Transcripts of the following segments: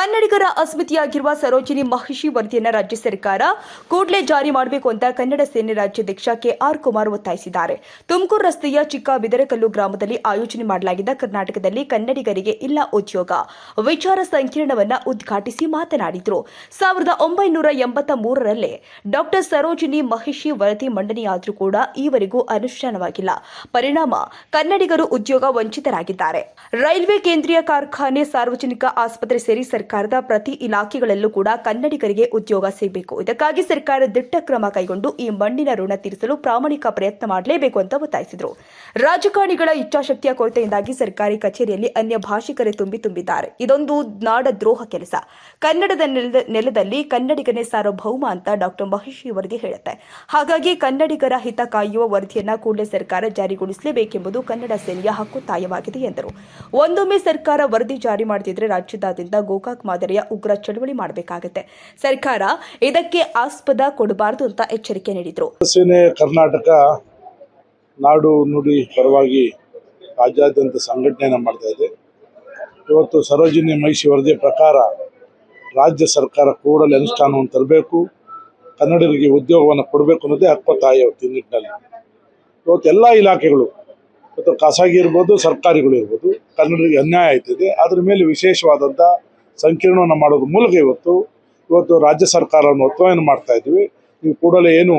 ಕನ್ನಡಿಗರ ಅಸ್ಮಿತೆಯಾಗಿರುವ ಸರೋಜಿನಿ ಮಹಿಷಿ ವರದಿಯನ್ನು ರಾಜ್ಯ ಸರ್ಕಾರ ಕೂಡಲೇ ಜಾರಿ ಮಾಡಬೇಕು ಅಂತ ಕನ್ನಡ ಸೇನೆ ರಾಜ್ಯಾಧ್ಯಕ್ಷ ಕೆಆರ್ ಕುಮಾರ್ ಒತ್ತಾಯಿಸಿದ್ದಾರೆ. ತುಮಕೂರು ರಸ್ತೆಯ ಚಿಕ್ಕ ಬಿದರಕಲ್ಲು ಗ್ರಾಮದಲ್ಲಿ ಆಯೋಜನೆ ಮಾಡಲಾಗಿದ್ದ ಕರ್ನಾಟಕದಲ್ಲಿ ಕನ್ನಡಿಗರಿಗೆ ಇಲ್ಲ ಉದ್ಯೋಗ. ವಿಚಾರ ಸಂಕಿರಣವನ್ನ ಉದ್ಘಾಟಿಸಿ ಮಾತನಾಡಿದರು. ಸಾವಿರದ ಒಂಬೈನೂರ ಎಂಬತ್ತ ಮೂರರಲ್ಲೇ ಡಾಕ್ಟರ್ ಸರೋಜಿನಿ ಮಹಿಷಿ ವರದಿ ಮಂಡನೆಯಾದರೂ ಕೂಡ ಈವರೆಗೂ ಅನುಷ್ಠಾನವಾಗಿಲ್ಲ. ಪರಿಣಾಮ, ಕನ್ನಡಿಗರು ಉದ್ಯೋಗ ವಂಚಿತರಾಗಿದ್ದಾರೆ. ರೈಲ್ವೆ ಕೇಂದ್ರೀಯ ಕಾರ್ಖಾನೆ ಸಾರ್ವಜನಿಕ ಆಸ್ಪತ್ರೆ ಸೇರಿ ಸರ್ಕಾರದ ಪ್ರತಿ ಇಲಾಖೆಗಳಲ್ಲೂ ಕೂಡ ಕನ್ನಡಿಗರಿಗೆ ಉದ್ಯೋಗ ಸಿಗಬೇಕು. ಇದಕ್ಕಾಗಿ ಸರ್ಕಾರ ದಿಟ್ಟ ಕ್ರಮ ಕೈಗೊಂಡು ಈ ಮಣ್ಣಿನ ಋಣ ತೀರಿಸಲು ಪ್ರಾಮಾಣಿಕ ಪ್ರಯತ್ನ ಮಾಡಲೇಬೇಕು ಅಂತ ಒತ್ತಾಯಿಸಿದರು. ರಾಜಕಾರಣಿಗಳ ಇಚ್ಛಾಶಕ್ತಿಯ ಕೊರತೆಯಿಂದಾಗಿ ಸರ್ಕಾರಿ ಕಚೇರಿಯಲ್ಲಿ ಅನ್ಯ ಭಾಷಿಕರೇ ತುಂಬಿ ತುಂಬಿದ್ದಾರೆ. ಇದೊಂದು ನಾಡ ದ್ರೋಹ ಕೆಲಸ. ಕನ್ನಡದ ನೆಲದ- ನೆಲದಲ್ಲಿ ಕನ್ನಡಿಗನೇ ಸಾರ್ವಭೌಮ ಅಂತ ಡಾಕ್ಟರ್ ಮಹಿಷಿ ವರದಿ ಹೇಳುತ್ತೆ. ಹಾಗಾಗಿ ಕನ್ನಡಿಗರ ಹಿತ ಕಾಯುವ ವರದಿಯನ್ನ ಕೂಡಲೇ ಸರ್ಕಾರ ಜಾರಿಗೊಳಿಸಲೇಬೇಕೆಂಬುದು ಕನ್ನಡ ಸೇನೆಯ ಹಕ್ಕು ತಾಯವಾಗಿದೆ ಎಂದರು. ಒಂದೊಮ್ಮೆ ಸರ್ಕಾರ ವರದಿ ಜಾರಿ ಮಾಡದಿದ್ರೆ ರಾಜ್ಯದಾದ್ಯಂತ ಗೋಕಾಕ್ ಮಾದರಿಯ ಉಗ್ರ ಚಳವಳಿ ಮಾಡಬೇಕಾಗುತ್ತೆ. ಸರ್ಕಾರ ಇದಕ್ಕೆ ಆಸ್ಪದ ಕೊಡಬಾರದು ಅಂತ ಎಚ್ಚರಿಕೆ ನೀಡಿದರು. ಸೇನೆ ಕರ್ನಾಟಕ ನಾಡು ನುಡಿ ಪರವಾಗಿ ರಾಜ್ಯಾದ್ಯಂತ ಸಂಘಟನೆಯನ್ನು ಮಾಡ್ತಾ ಇದೆ. ಇವತ್ತು ಸರೋಜಿನಿ ಮಹಿಷಿ ವರದಿಯ ಪ್ರಕಾರ ರಾಜ್ಯ ಸರ್ಕಾರ ಕೂಡಲೇ ಅನುಷ್ಠಾನವನ್ನು ತರಬೇಕು, ಕನ್ನಡಿಗರಿಗೆ ಉದ್ಯೋಗವನ್ನು ಕೊಡಬೇಕು ಅನ್ನೋದೇ ಹಕ್ಕೊತ್ತಾಯ ಇವತ್ತು ಈ ನಿಟ್ಟಿನಲ್ಲಿ. ಇವತ್ತು ಎಲ್ಲ ಇಲಾಖೆಗಳು, ಇವತ್ತು ಖಾಸಗಿ ಇರ್ಬೋದು, ಸರ್ಕಾರಿಗಳು ಇರ್ಬೋದು, ಕನ್ನಡಿಗರಿಗೆ ಅನ್ಯಾಯ ಆಯ್ತಿದೆ. ಅದ್ರ ಮೇಲೆ ವಿಶೇಷವಾದಂಥ ಸಂಕೀರ್ಣವನ್ನು ಮಾಡೋದ್ರ ಮೂಲಕ ಇವತ್ತು ಇವತ್ತು ರಾಜ್ಯ ಸರ್ಕಾರವನ್ನು ಒತ್ತಾಯನ ಮಾಡ್ತಾ ಇದ್ವಿ ನೀವು ಕೂಡಲೇ ಏನು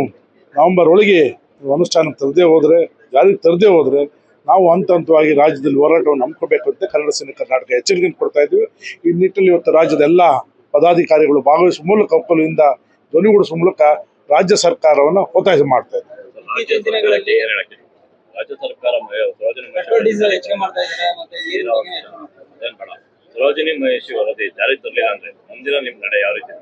ನವೆಂಬರ್ ಒಳಗೆ ನೀವು ಅನುಷ್ಠಾನಕ್ಕೆ ತರದೇ ಹೋದರೆ ಜಾರಿಗೆ ತರದೇ ಹೋದರೆ ನಾವು ಹಂತ ಹಂತವಾಗಿ ರಾಜ್ಯದಲ್ಲಿ ಹೋರಾಟವನ್ನು ಹಮ್ಮಿಕೋಬೇಕು ಅಂತ ಕನ್ನಡ ಸೇನೆ ಕರ್ನಾಟಕ ಎಚ್ಚರಿಕೆಯನ್ನು ಕೊಡ್ತಾ ಇದ್ವಿ ಈ ನಿಟ್ಟಿನಲ್ಲಿ ಇವತ್ತು ರಾಜ್ಯದ ಎಲ್ಲ ಪದಾಧಿಕಾರಿಗಳು ಭಾಗವಹಿಸುವ ಮೂಲಕ ಒಕ್ಕಲಿಂದ ಧ್ವನಿಗೂಡಿಸುವ ಮೂಲಕ ರಾಜ್ಯ ಸರ್ಕಾರವನ್ನು ಒತ್ತಾಯ ಮಾಡ್ತಾ ಇದ್ವಿ ರಾಜ್ಯ ಸರ್ಕಾರ ಸರೋಜಿನಿ ಮಹಿಷಿ ವರದಿ ಜಾರಿ ತರಲಿಲ್ಲ ಅಂದ್ರೆ ಮುಂದಿನ ನಿಮ್ ನಡೆ ಯಾವ ರೀತಿ?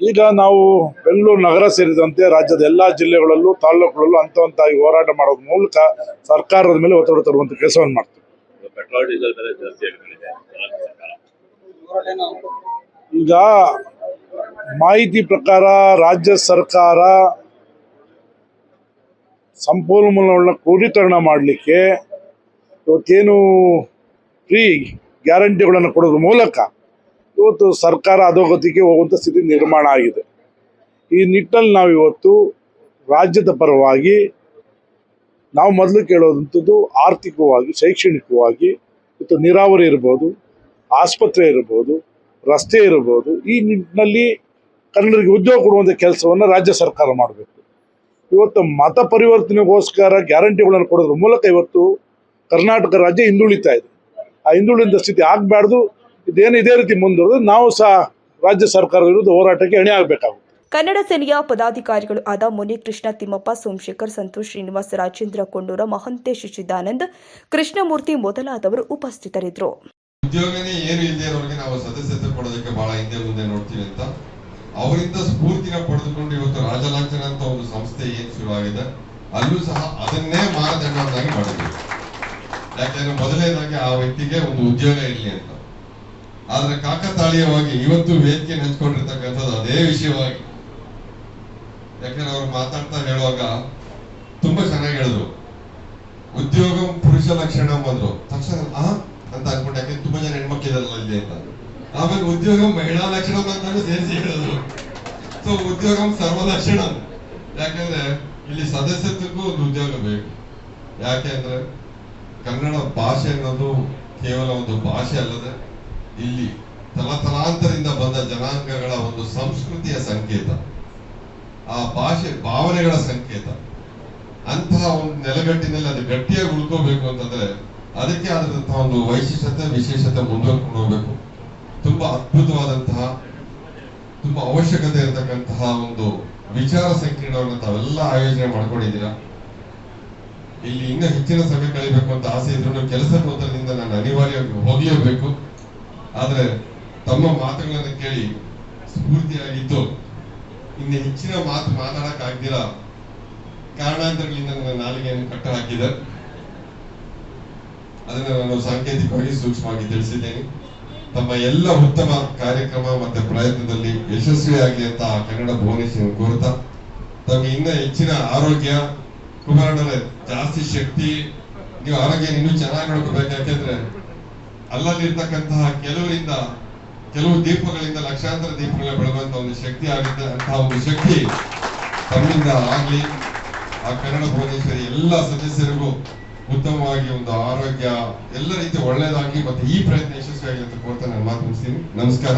ಈಗ ನಾವು ಬೆಂಗಳೂರು ನಗರ ಸೇರಿದಂತೆ ರಾಜ್ಯದ ಎಲ್ಲಾ ಜಿಲ್ಲೆಗಳಲ್ಲೂ ತಾಲೂಕುಗಳಲ್ಲೂ ಹಂತ ಹಂತವಾಗಿ ಹೋರಾಟ ಮಾಡೋದ್ರ ಮೂಲಕ ಸರ್ಕಾರದ ಮೇಲೆ ಒತ್ತಡ ತರುವಂತ ಕೆಲಸವನ್ನು ಮಾಡ್ತೀವಿ. ಪೆಟ್ರೋಲ್ ಡೀಸೆಲ್ ಬೆಲೆ ಜಾಸ್ತಿ ಆಗಿದೆ ಈಗ ಮಾಹಿತಿ ಪ್ರಕಾರ ರಾಜ್ಯ ಸರ್ಕಾರ ಸಂಪನ್ಮೂಲಗಳನ್ನ ಕ್ರೋಢೀಕರಣ ಮಾಡಲಿಕ್ಕೆ ಇವತ್ತೇನು ಫ್ರೀ ಗ್ಯಾರಂಟಿಗಳನ್ನು ಕೊಡೋದ್ರ ಮೂಲಕ ಇವತ್ತು ಸರ್ಕಾರ ಅಧೋಗತಿಗೆ ಹೋಗುವಂಥ ಸ್ಥಿತಿ ನಿರ್ಮಾಣ ಆಗಿದೆ. ಈ ನಿಟ್ಟಿನಲ್ಲಿ ನಾವು ಇವತ್ತು ರಾಜ್ಯದ ಪರವಾಗಿ ನಾವು ಮೊದಲು ಕೇಳುವಂಥದ್ದು ಆರ್ಥಿಕವಾಗಿ, ಶೈಕ್ಷಣಿಕವಾಗಿ, ಇವತ್ತು ನೀರಾವರಿ ಇರ್ಬೋದು, ಆಸ್ಪತ್ರೆ ಇರ್ಬೋದು, ರಸ್ತೆ ಇರ್ಬೋದು, ಈ ನಿಟ್ಟಿನಲ್ಲಿ ಕನ್ನಡರಿಗೆ ಉದ್ಯೋಗ ಕೊಡುವಂಥ ಕೆಲಸವನ್ನು ರಾಜ್ಯ ಸರ್ಕಾರ ಮಾಡಬೇಕು. ಇವತ್ತು ಮತ ಪರಿವರ್ತನೆಗೋಸ್ಕರ ಗ್ಯಾರಂಟಿಗಳನ್ನು ಕೊಡೋದ್ರ ಮೂಲಕ ಇವತ್ತು ಕರ್ನಾಟಕ ರಾಜ್ಯ ಹಿಂದುಳಿತಾ ಇದೆ. ಆ ಹಿಂದುಳಿದ ಸ್ಥಿತಿ ಆಗಬಾರ್ದು ಇದೇನು ಇದೇ ರೀತಿ ಮುಂದುವರೆದು ನಾವು ಸಹ ರಾಜ್ಯ ಸರ್ಕಾರ ವಿರುದ್ಧ ಹೋರಾಟಕ್ಕೆ ಎಣೆ ಆಗಬೇಕಾಗುತ್ತೆ. ಕನ್ನಡ ಸೇನೆಯ ಪದಾಧಿಕಾರಿಗಳು ಆದ ಮುನಿಕೃಷ್ಣ ತಿಮ್ಮಪ್ಪ ಸೋಮಶೇಖರ್ ಸಂತೋಷ್ ಶ್ರೀನಿವಾಸ ರಾಜೇಂದ್ರ ಕೊಂಡೂರ ಮಹಂತೇಶ್ ಚಿದಾನಂದ್ ಕೃಷ್ಣಮೂರ್ತಿ ಮೊದಲಾದವರು ಉಪಸ್ಥಿತರಿದ್ದರು. ಉದ್ಯೋಗನೇ ಏನು ಇಲ್ಲದೆ ಇರೋರಿಗೆ ನಾವು ಸದಸ್ಯತೆ ಕೊಡೋದಕ್ಕೆ ಬಹಳ ಹಿಂದೆ ಮುಂದೆ ನೋಡ್ತೀವಿ ಅಂತ. ಅವರಿಂದ ಸ್ಫೂರ್ತಿನ ಪಡೆದುಕೊಂಡು ಇವತ್ತು ರಾಜಲಾಂಛನ ಅಂತ ಒಂದು ಸಂಸ್ಥೆ ಏನ್ ಶುರುವಾಗಿದೆ ಅಲ್ಲೂ ಸಹ ಅದನ್ನೇ ಮಾನದಂಡವನ್ನಾಗಿ ಮಾಡಿದ್ವಿ ಯಾಕೆಂದ್ರೆ ಮೊದಲನೇದಾಗಿ ಆ ವ್ಯಕ್ತಿಗೆ ಒಂದು ಉದ್ಯೋಗ ಇರಲಿ ಅಂತ. ಆದ್ರೆ ಕಾಕತಾಳೀಯವಾಗಿ ಇವತ್ತು ವೇದಿಕೆ ನೆಂಚ್ಕೊಂಡಿರ್ತಕ್ಕಂಥದ್ದು ಅದೇ ವಿಷಯವಾಗಿ. ಯಾಕಂದ್ರೆ ಅವ್ರು ಮಾತಾಡ್ತಾ ಹೇಳುವಾಗ ತುಂಬಾ ಚೆನ್ನಾಗಿ ಹೇಳಿದ್ರು. ಉದ್ಯೋಗ ಪುರುಷ ಲಕ್ಷಣ ಅಂದ್ರು. ತಕ್ಷಣ, ಆ? ಅಂತ ಅನ್ಕೊಂಡು ಯಾಕಂದ್ರೆ ತುಂಬಾ ಜನ ಹೆಣ್ಮಕ್ಳಿದಾರಲ್ಲ ಇಲ್ಲಿ ಅಂತ. ಆಮೇಲೆ ಉದ್ಯೋಗ ಮಹಿಳಾ ಲಕ್ಷಣ ಬಂದಾಗ ಸೇರಿಸಿ ಹೇಳಿದ್ರು. ಸೊ ಉದ್ಯೋಗ ಸರ್ವ ಲಕ್ಷಣ. ಯಾಕಂದ್ರೆ ಇಲ್ಲಿ ಸದಸ್ಯತ್ವಕ್ಕೂ ಒಂದು ಉದ್ಯೋಗ ಬೇಕು. ಯಾಕೆಂದ್ರೆ ಕನ್ನಡ ಭಾಷೆ ಅನ್ನೋದು ಕೇವಲ ಒಂದು ಭಾಷೆ ಅಲ್ಲದೆ ಇಲ್ಲಿ ತಲತಲಾಂತರಿಂದ ಬಂದ ಜನಾಂಗಗಳ ಒಂದು ಸಂಸ್ಕೃತಿಯ ಸಂಕೇತ. ಆ ಭಾಷೆ ಭಾವನೆಗಳ ಸಂಕೇತ. ಅಂತಹ ಒಂದು ನೆಲಗಟ್ಟಿನಲ್ಲಿ ಅದು ಗಟ್ಟಿಯಾಗಿ ಉಳ್ಕೋಬೇಕು ಅಂತಂದ್ರೆ ಅದಕ್ಕೆ ಆದಂತಹ ಒಂದು ವೈಶಿಷ್ಟ್ಯತೆ ವಿಶೇಷತೆ ಮುಂದುವರ್ಕೊಂಡು ಹೋಗ್ಬೇಕು. ತುಂಬಾ ಅದ್ಭುತವಾದಂತಹ, ತುಂಬಾ ಅವಶ್ಯಕತೆ ಇರತಕ್ಕಂತಹ ಒಂದು ವಿಚಾರ ಸಂಕೀರ್ಣವನ್ನು ತಾವೆಲ್ಲ ಆಯೋಜನೆ ಮಾಡ್ಕೊಂಡಿದ್ದೀರಾ? ಇಲ್ಲಿ ಇನ್ನೂ ಹೆಚ್ಚಿನ ಸಮಯ ಕಳಿಬೇಕು ಅಂತ ಆಸೆ ಇದ್ರು ಕೆಲಸ ಗೋತ್ರದಿಂದ ನಾನು ಅನಿವಾರ್ಯವಾಗಿ ಹೋಗಲೇಬೇಕು ಆದ್ರೆ ತಮ್ಮ ಮಾತುಗಳನ್ನು ಕೇಳಿ ಸ್ಫೂರ್ತಿಯಾಗಿದ್ದು ಇನ್ನು ಹೆಚ್ಚಿನ ಮಾತು ಮಾತಾಡಕ್ ಆಗ್ದಿರ ಕಾರಣಾಂತರಗಳಿಂದ ನನ್ನ ನಾಲಿಗೆಯನ್ನು ಕಟ್ಟ ಹಾಕಿದೆ. ಅದನ್ನ ನಾನು ಸಾಂಕೇತಿಕವಾಗಿ ಸೂಕ್ಷ್ಮವಾಗಿ ತಿಳಿಸಿದ್ದೇನೆ. ತಮ್ಮ ಎಲ್ಲ ಉತ್ತಮ ಕಾರ್ಯಕ್ರಮ ಮತ್ತೆ ಪ್ರಯತ್ನದಲ್ಲಿ ಯಶಸ್ವಿಯಾಗಿ ಅಂತ ಕನ್ನಡ ಭುವನೇಶ್ವರ ಕೋರುತ್ತಾ, ತಮಗೆ ಇನ್ನ ಹೆಚ್ಚಿನ ಆರೋಗ್ಯ ಕುಮಾರಣ್ಣರೇ ಜಾಸ್ತಿ ಶಕ್ತಿ, ನೀವು ಆರೋಗ್ಯ ಇನ್ನೂ ಚೆನ್ನಾಗಿ ನೋಡ್ಕೋಬೇಕು, ಯಾಕೆಂದ್ರೆ ಅಲ್ಲಲ್ಲಿರ್ತಕ್ಕಂತಹ ಕೆಲವರಿಂದ, ಕೆಲವು ದೀಪಗಳಿಂದ, ಲಕ್ಷಾಂತರ ದೀಪಗಳ ಬೆಳಗುವಂತ ಒಂದು ಶಕ್ತಿ ಆಗುತ್ತೆ ಅಂತಹ ಒಂದು ಶಕ್ತಿ ತಮ್ಮಿಂದ ಆಗ್ಲಿ, ಆ ಕನ್ನಡ ಭುವನೇಶ್ವರಿ ಎಲ್ಲ ಸದಸ್ಯರಿಗೂ ಉತ್ತಮವಾಗಿ ಒಂದು ಆರೋಗ್ಯ, ಎಲ್ಲ ರೀತಿ ಒಳ್ಳೇದಾಗಿ ಮತ್ತೆ ಈ ಪ್ರಯತ್ನ ಯಶಸ್ವಿಯಾಗಿ ಅಂತ ಕೋರ್ತಾ ನಾನು ಮಾತು ನಮಸ್ಕಾರ.